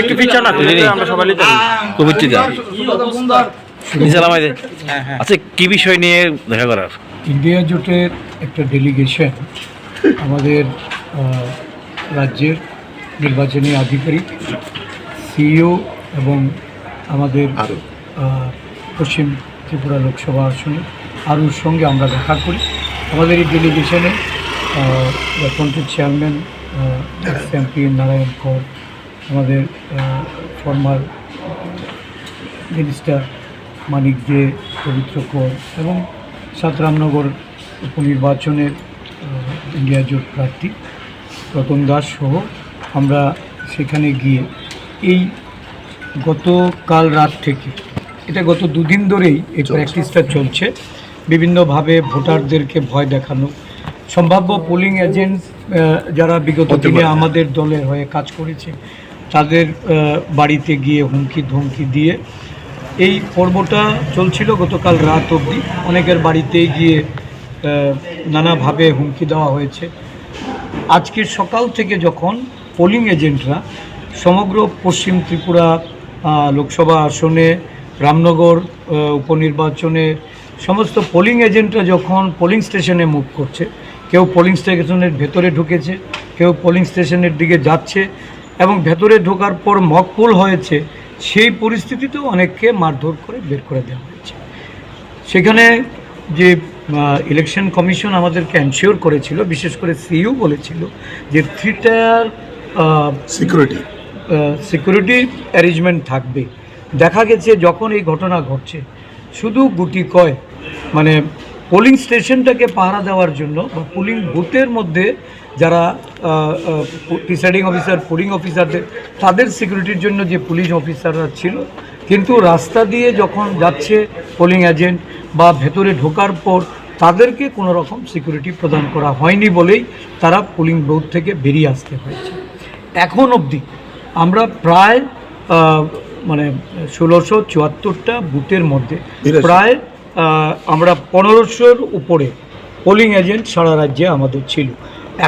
একটু পিছন না তুই আমরা সবাই কবিত্রিকা নিচে নামাই আচ্ছা কি বিষয় নিয়ে দেখা করার? ইন্ডিয়া জোটের একটা ডেলিগেশন আমাদের রাজ্যের নির্বাচনী আধিকারিক সিইও এবং আমাদের পশ্চিম ত্রিপুরা লোকসভা আসনে আরুর সঙ্গে আমরা দেখা করি। আমাদের এই ডেলিগেশনে কান্ট্রির চেয়ারম্যান এমপি নারায়ণ কর আমাদের ফর্মার মিনিস্টার মানিক দে পবিত্র কর এবং সাতরামনগর উপনির্বাচনের ইন্ডিয়া জোট প্রার্থী রতন দাস সহ আমরা সেখানে গিয়ে এই গতকাল রাত থেকে এটা গত দুদিন ধরেই এই প্র্যাকটিসটা চলছে। বিভিন্নভাবে ভোটারদেরকে ভয় দেখানো সম্ভাব্য পোলিং এজেন্ট যারা বিগত দিনে আমাদের দলের হয়ে কাজ করেছে তাদের বাড়িতে গিয়ে হুমকি ধমকি দিয়ে এই পর্বটা চলছিল গতকাল রাত অবধি। অনেকের বাড়িতে গিয়ে নানাভাবে হুমকি দেওয়া হয়েছে। আজকে সকাল থেকে যখন পোলিং এজেন্টরা সমগ্র পশ্চিম ত্রিপুরা লোকসভা আসনে রামনগর উপনির্বাচনে সমস্ত পোলিং এজেন্টরা যখন পোলিং স্টেশনে মুভ করছে কেউ পোলিং স্টেশনের ভেতরে ঢুকেছে কেউ পোলিং স্টেশনের দিকে যাচ্ছে এবং ভেতরে ঢোকার পর মকপুল হয়েছে সেই পরিস্থিতিতেও অনেককে মারধর করে বের করে দেওয়া হয়েছে। সেখানে যে ইলেকশন কমিশন আমাদেরকে এনশিওর করেছিল বিশেষ করে সিইউ বলেছিল যে three tier security security arrangement থাকবে। দেখা গেছে যখন এই ঘটনা ঘটছে শুধু গুটি কয় মানে পোলিং স্টেশনটাকে পাহারা দেওয়ার জন্য বা পোলিং বুথের মধ্যে যারা প্রিসাইডিং অফিসার পোলিং অফিসারদের তাদের সিকিউরিটির জন্য যে পুলিশ অফিসাররা ছিল কিন্তু রাস্তা দিয়ে যখন যাচ্ছে পোলিং এজেন্ট বা ভেতরে ঢোকার পর তাদেরকে কোনো রকম সিকিউরিটি প্রদান করা হয়নি বলেই তারা পোলিং বুথ থেকে বেরিয়ে আসতে হয়েছে। এখন অবধি আমরা প্রায় মানে ষোলোশো চুয়াত্তরটা বুথের মধ্যে প্রায় আমরা পনেরোশোর উপরে পোলিং এজেন্ট সারা রাজ্যে আমাদের ছিল।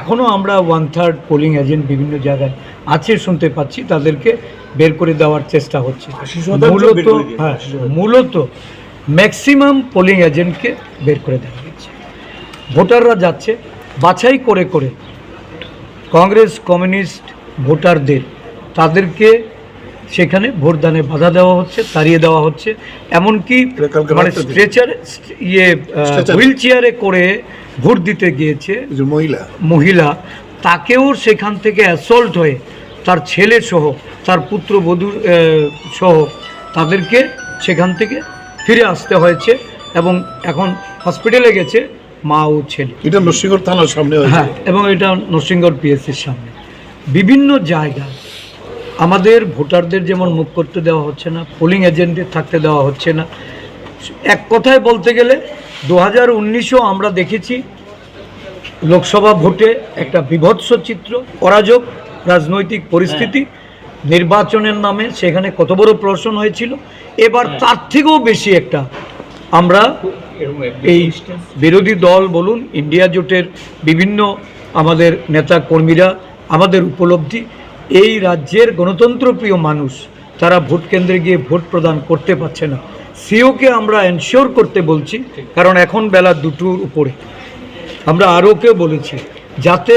এখনও আমরা ওয়ান থার্ড পোলিং এজেন্ট বিভিন্ন জায়গায় আছে শুনতে পাচ্ছি তাদেরকে বের করে দেওয়ার চেষ্টা হচ্ছে। মূলত হ্যাঁ মূলত ম্যাক্সিমাম পোলিং এজেন্টকে বের করে দেওয়া হয়েছে। ভোটাররা যাচ্ছে বাছাই করে করে কংগ্রেস কমিউনিস্ট ভোটারদের তাদেরকে সেখানে ভোটদানে বাধা দেওয়া হচ্ছে তাড়িয়ে দেওয়া হচ্ছে। এমনকি মানে স্ট্রেচার ইয়ে. হুইল চেয়ারে করে ভোট দিতে গিয়েছে মহিলা। মহিলা তাকেও সেখান থেকে অ্যাসল্ট হয়ে তার ছেলে সহ তার পুত্রবধূ সহ তাদেরকে সেখান থেকে ফিরে আসতে হয়েছে এবং এখন হসপিটালে গেছে মা ও ছেলে। এটা নরসিংহর থানার সামনে হ্যাঁ এবং এটা নরসিংগড় পিএসসির সামনে। বিভিন্ন জায়গায় আমাদের ভোটারদের যেমন মুখ করতে দেওয়া হচ্ছে না পোলিং এজেন্টদের থাকতে দেওয়া হচ্ছে না। এক কথায় বলতে গেলে দু হাজার উনিশেও আমরা দেখেছি লোকসভা ভোটে একটা বিভৎস চিত্র অরাজক রাজনৈতিক পরিস্থিতি নির্বাচনের নামে সেখানে কত বড় প্রশ্ন হয়েছিল। এবার তার থেকেও বেশি একটা আমরা এই বিরোধী দল বলুন ইন্ডিয়া জোটের বিভিন্ন আমাদের নেতা কর্মীরা আমাদের উপলব্ধি এই রাজ্যের গণতন্ত্রপ্রিয় মানুষ, তারা ভোট কেন্দ্রে গিয়ে ভোট প্রদান করতে পারছে না। সিওকে আমরা এনশিওর করতে বলছি, কারণ এখন বেলা দুটোর উপরে। আমরা আরও কেউ বলেছি, যাতে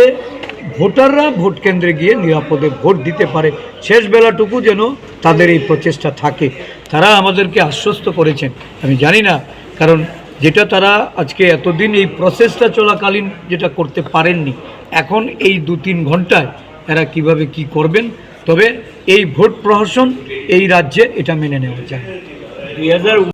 ভোটাররা ভোট কেন্দ্রে গিয়ে নিরাপদে ভোট দিতে পারে, শেষ বেলাটুকু যেন তাদের এই প্রচেষ্টা থাকে। তারা আমাদেরকে আশ্বস্ত করেছেন। আমি জানি না, কারণ যেটা তারা আজকে এতদিন এই প্রসেসটা চলাকালীন যেটা করতে পারেননি, এখন এই দু তিন ঘন্টায় এরা কীভাবে কি করবেন তবে এই ভোট প্রহসন এই রাজ্যে এটা মেনে নেওয়া যায়।